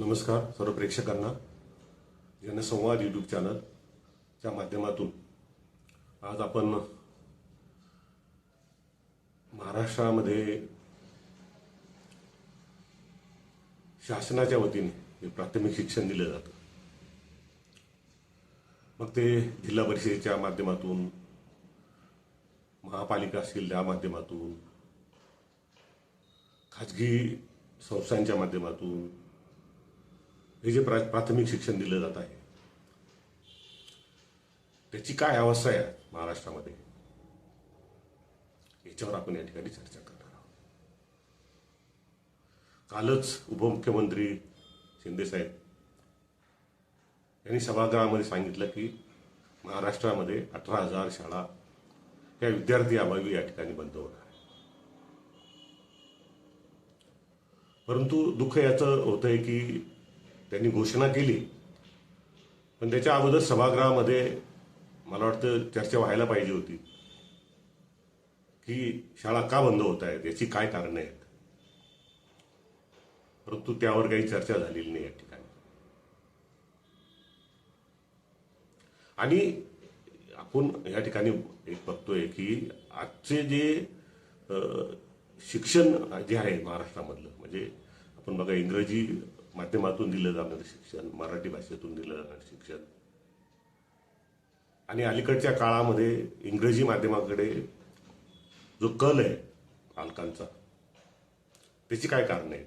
नमस्कार सर्व प्रेक्षकांना. जनसंवाद यूट्यूब चॅनलच्या माध्यमातून आज आपण महाराष्ट्रामध्ये शासनाच्या वतीने प्राथमिक शिक्षण दिलं जातं. मग ते जिल्हा परिषदेच्या माध्यमातून महापालिका असतील त्या माध्यमातून खाजगी संस्थांच्या माध्यमातून हे जे प्रा- प्राथमिक शिक्षण दिलं जात आहे. त्याची काय अवस्था आहे महाराष्ट्रामध्ये? याच्यावर आपण या ठिकाणी चर्चा करणार आहोत. कालच उपमुख्यमंत्री शिंदे साहेब यांनी सभागृहामध्ये सांगितलं की महाराष्ट्रामध्ये अठरा हजार शाळा या विद्यार्थी अभावी या ठिकाणी बंद होणार आहे परंतु दुःख याचं होतंय की त्यांनी घोषणा केली. पण त्याच्या अगोदर सभागृहामध्ये मला वाटतं चर्चा व्हायला पाहिजे होती. की शाळा का बंद होत आहेत? याची काय कारणं आहेत? परंतु त्यावर काही चर्चा झालेली नाही या ठिकाणी. आणि आपण या ठिकाणी एक बघतोय की आजचे जे शिक्षण जे आहे महाराष्ट्रामधलं म्हणजे आपण बघा इंग्रजी माध्यमातून दिलं जाणारं शिक्षण मराठी भाषेतून दिलं जाणारं शिक्षण. आणि अलीकडच्या काळामध्ये इंग्रजी माध्यमाकडे जो कल आहे पालकांचा त्याची काय कारण आहे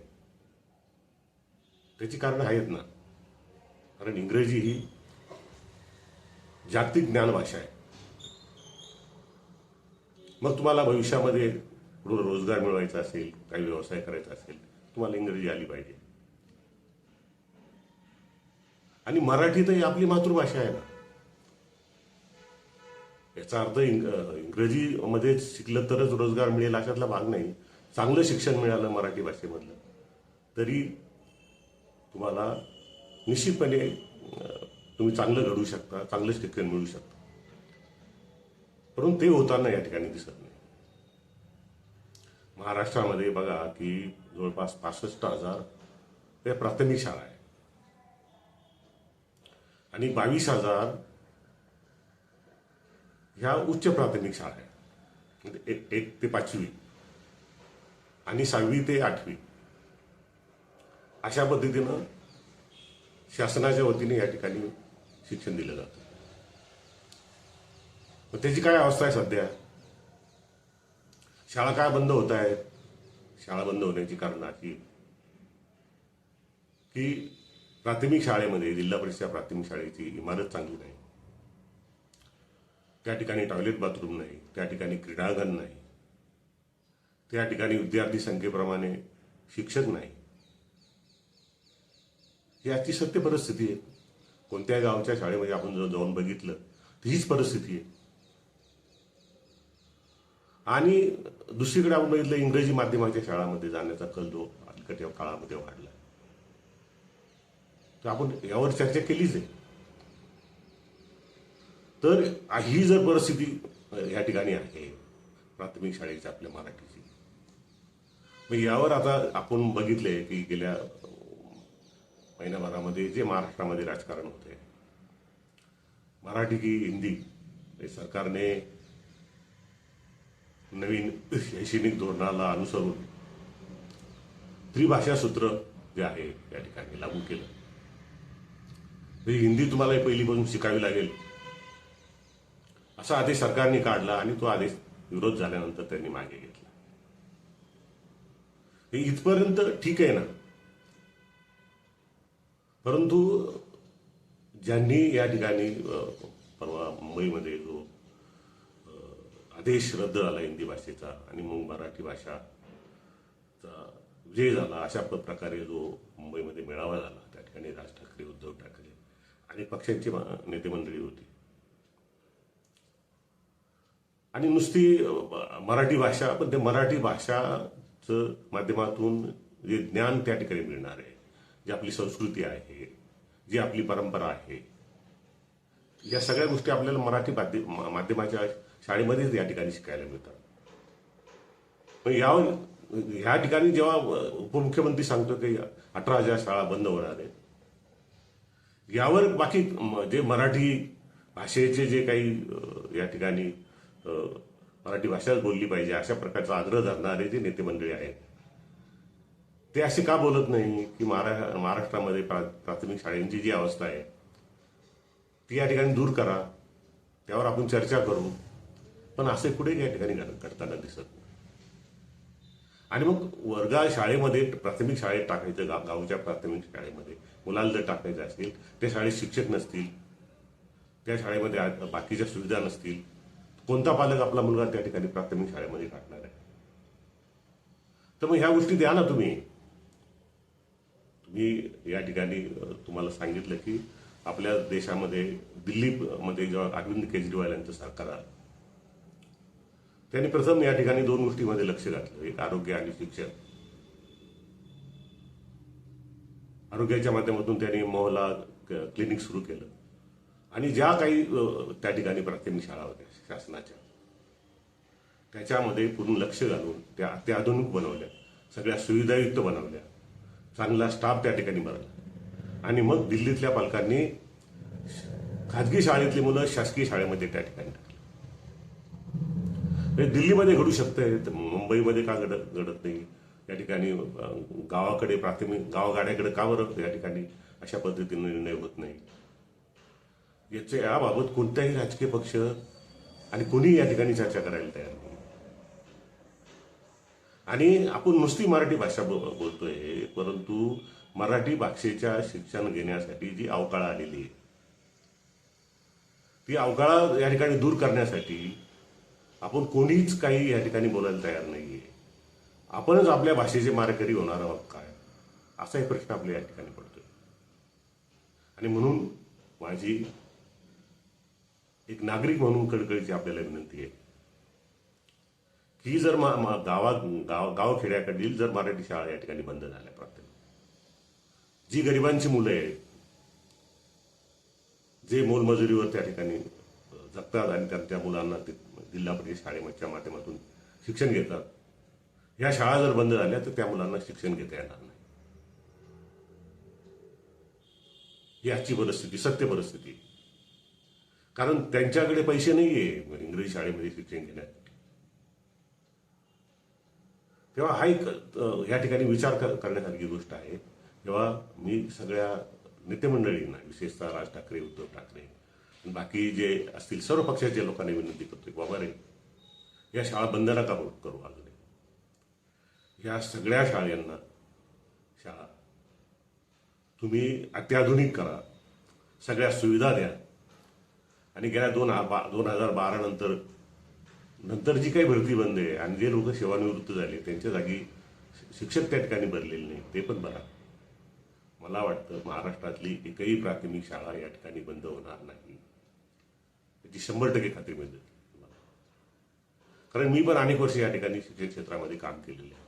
त्याची कारणं आहेत ना. कारण इंग्रजी ही जागतिक ज्ञान भाषा आहे. मग तुम्हाला भविष्यामध्ये पुढे रोजगार मिळवायचा असेल काही व्यवसाय करायचा असेल तुम्हाला इंग्रजी आली पाहिजे. आणि मराठी तर ही आपली मातृभाषा आहे ना. याचा अर्थ इंग इंग्रजीमध्ये शिकलं तरच रोजगार मिळेल अशातला भाग नाही. चांगलं शिक्षण मिळालं मराठी भाषेमधलं. तरी तुम्हाला निश्चितपणे तुम्ही चांगलं घडू शकता चांगलं शिक्षण मिळू शकतं. परंतु ते होताना या ठिकाणी दिसत नाही. महाराष्ट्रामध्ये बघा की जवळपास पासष्ट हजार या प्राथमिक शाळा आहे आणि बावीस हजार ह्या उच्च प्राथमिक शाळा आहेत. म्हणजे एक एक ते पाचवी आणि सहावी ते आठवी. अशा पद्धतीनं शासनाच्या वतीने या ठिकाणी शिक्षण दिलं जातं. मग त्याची काय अवस्था आहे सध्या? शाळा काय बंद होत आहेत? शाळा बंद होण्याची कारण अशी की प्राथमिक शाळेमध्ये जिल्हा परिषद प्राथमिक शाळेची इमारत चांगली नाही. त्या ठिकाणी टॉयलेट बाथरूम नाही त्या ठिकाणी क्रीडांगण नाही त्या ठिकाणी विद्यार्थी संख्येप्रमाणे शिक्षक नाही. ही आजची सत्य परिस्थिती आहे. कोणत्या गावच्या शाळेमध्ये आपण जर जाऊन बघितलं तर हीच परिस्थिती आहे. आणि दुसरीकडे आपण बघितलं इंग्रजी माध्यमाच्या शाळांमध्ये जाण्याचा कल जो अलीकडच्या काळामध्ये वाढला तर आपण यावर चर्चा केलीच आहे. तर ही जर परिस्थिती या ठिकाणी आहे प्राथमिक शाळेची आपल्या मराठीची. मग यावर आता आपण बघितले की गेल्या महिन्याभरामध्ये जे महाराष्ट्रामध्ये राजकारण होते मराठी की हिंदी हे सरकारने नवीन शैक्षणिक धोरणाला अनुसरून त्रिभाषा सूत्र जे आहे या ठिकाणी लागू केलं. म्हणजे हिंदी तुम्हाला पहिलीपासून शिकावी लागेल. असा आदेश सरकारने काढला आणि तो आदेश विरोध झाल्यानंतर त्यांनी मागे घेतला. हे इथपर्यंत ठीक आहे ना? परंतु ज्यांनी या ठिकाणी परवा मुंबईमध्ये जो आदेश रद्द झाला हिंदी भाषेचा आणि मग मराठी भाषाचा विजय झाला अशा प्रकारे जो मुंबईमध्ये मेळावा झाला त्या ठिकाणी राज ठाकरे उद्धव ठाकरे आणि पक्षांची मा- नेते मंडळी होती. आणि नुसती मराठी भाषा पण ते मराठी भाषाचं माध्यमातून जे ज्ञान त्या ठिकाणी मिळणार आहे जी आपली संस्कृती आहे जी आपली परंपरा आहे या सगळ्या गोष्टी आपल्याला मराठी माध्यमाच्या शाळेमध्येच या ठिकाणी शिकायला मिळतात. पण ह्या ठिकाणी जेव्हा उपमुख्यमंत्री सांगतो की अठरा हजार शाळा बंद होणार आहेत यावर बाकी म- जे मराठी भाषेचे जे काही या ठिकाणी मराठी भाषाच बोलली पाहिजे अशा प्रकारचा आग्रह धरणारे जे नेते मंडळी आहेत ते असे का बोलत नाही की महारा महाराष्ट्रामध्ये प्रा- प्राथमिक शाळेंची जी अवस्था आहे ती या ठिकाणी दूर करा त्यावर आपण चर्चा करू पण असे कुठे या ठिकाणी घडताना दिसत नाही. आणि मग वर्गा शाळेमध्ये प्राथमिक शाळेत टाकायचं गाव गावच्या प्राथमिक शाळेमध्ये. मुलाला जर टाकायचं असतील त्या शाळेत शिक्षक नसतील. त्या शाळेमध्ये बाकीच्या सुविधा नसतील. कोणता पालक आपला मुलगा त्या ठिकाणी प्राथमिक शाळेमध्ये टाकणार आहे? तर मग ह्या गोष्टी द्या ना तुम्ही. तुम्ही या ठिकाणी तुम्हाला सांगितलं की आपल्या देशामध्ये दिल्लीमध्ये जेव्हा अरविंद केजरीवाल यांचं सरकार आलं त्यांनी प्रथम या ठिकाणी दोन गोष्टीमध्ये लक्ष घातलं. एक आरोग्य आणि शिक्षण. आरोग्याच्या माध्यमातून त्यांनी मोहला क्लिनिक सुरू केलं. आणि ज्या काही त्या ठिकाणी प्राथमिक शाळा होत्या शासनाच्या त्याच्यामध्ये पूर्ण लक्ष घालून त्या अत्याधुनिक बनवल्या. सगळ्या सुविधायुक्त बनवल्या. चांगला स्टाफ त्या ठिकाणी बनवला आणि मग दिल्लीतल्या पालकांनी खाजगी शाळेतली मुलं शासकीय शाळेमध्ये त्या ठिकाणी हे दिल्लीमध्ये घडू शकतंय. तर मुंबईमध्ये का घडत घडत नाही? या ठिकाणी गावाकडे प्राथमिक गावगाड्याकडे का बरं? या ठिकाणी अशा पद्धतीने निर्णय होत नाही. याचे याबाबत कोणताही राजकीय पक्ष आणि कोणीही या ठिकाणी चर्चा करायला तयार नाही. आणि आपण नुसती मराठी भाषा बोलतोय परंतु मराठी भाषेच्या शिक्षण घेण्यासाठी जी अवकाळा आलेली आहे ती अवकाळा या ठिकाणी दूर करण्यासाठी आपण कोणीच काही या ठिकाणी बोलायला तयार नाहीये. आपणच आपल्या भाषेचे मारेकरी होणार आहोत काय? असाही प्रश्न आपल्या या ठिकाणी पडतोय. आणि म्हणून माझी एक नागरिक म्हणून कळकळीची आपल्याला विनंती आहे की जर मा- मा- गावात गाव गावखेड्याकडील जर मराठी शाळा या ठिकाणी बंद झाल्या प्राथमिक जी गरिबांची मुलं आहेत जे मोलमजुरीवर त्या ठिकाणी जगतात आणि त्यांच्या मुलांना ते जिल्हा परिषद शाळेच्या माध्यमातून शिक्षण घेतात. ह्या शाळा जर बंद झाल्या तर त्या मुलांना शिक्षण घेता येणार नाही. ही आजची परिस्थिती सत्य परिस्थिती. कारण त्यांच्याकडे पैसे नाहीये इंग्रजी शाळेमध्ये शिक्षण घेण्यासाठी. तेव्हा हा एक ह्या या ठिकाणी विचार करण्यासारखी गोष्ट आहे. तेव्हा मी सगळ्या नेतेमंडळींना विशेषतः राज ठाकरे उद्धव ठाकरे बाकी जे असतील सर्व पक्षाच्या लोकांनी विनंती करतो बाबा रे या शाळा बंद का करू करू या सगळ्या शाळांना शाळा. तुम्ही अत्याधुनिक करा सगळ्या सुविधा द्या. आणि गेल्या दोन हा- बा- दोन हजार बारा नंतर नंतर जी काही भरती बंद आहे आणि जे लोक सेवानिवृत्त झाले त्यांच्या जागी शिक्षक त्या ठिकाणी भरलेले नाही ते पण बरा मला वाटतं महाराष्ट्रातली एकही प्राथमिक शाळा या ठिकाणी बंद होणार नाही. याची शंभर टक्के खात्री मिळते कारण मी पण अनेक वर्ष या ठिकाणी शिक्षण क्षेत्रामध्ये काम केलेले आहे.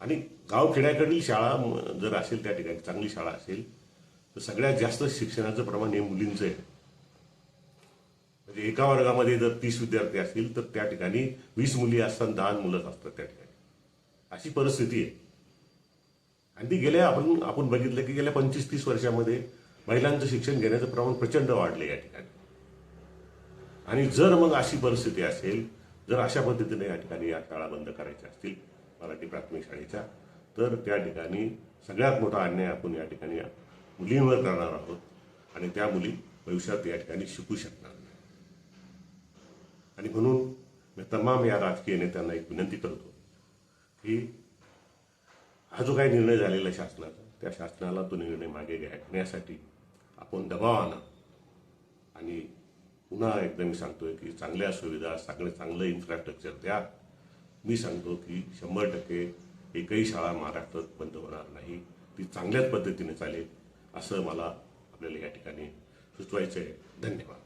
आणि गावखेड्याकडील शाळा जर असेल त्या ठिकाणी चांगली शाळा असेल तर सगळ्यात जास्त शिक्षणाचं प्रमाण हे मुलींचं आहे. म्हणजे एका वर्गामध्ये जर तीस विद्यार्थी असतील तर त्या ठिकाणी वीस मुली असतात दहा मुलंच असतात त्या ठिकाणी. अशी परिस्थिती आहे. आणि ती गेल्या आपण आपण बघितलं की गेल्या पंचवीस तीस वर्षामध्ये महिलांचं शिक्षण घेण्याचं प्रमाण प्रचंड वाढले या ठिकाणी. आणि जर मग अशी परिस्थिती असेल जर अशा पद्धतीने या ठिकाणी या शाळा बंद करायच्या असतील मराठी प्राथमिक शाळेच्या तर त्या ठिकाणी सगळ्यात मोठा अन्याय आपण या ठिकाणी मुलींवर करणार आहोत. आणि त्या मुली भविष्यात या ठिकाणी शिकू शकणार नाही. आणि म्हणून मी तमाम या राजकीय नेत्यांना एक विनंती करतो की हा जो काही निर्णय झालेला आहे शासनाचा त्या शासनाला तो निर्णय मागे घेण्यासाठी आपण दबाव आणा आणि पुन्हा एकदा मी सांगतोय की चांगल्या सुविधा चांगलं चांगलं इन्फ्रास्ट्रक्चर द्या. मी सांगतो की शंभर टक्के एकही शाळा महाराष्ट्रात बंद होणार नाही. ती चांगल्याच पद्धतीने चालेल असं मला आपल्याला या ठिकाणी सुचवायचं आहे धन्यवाद.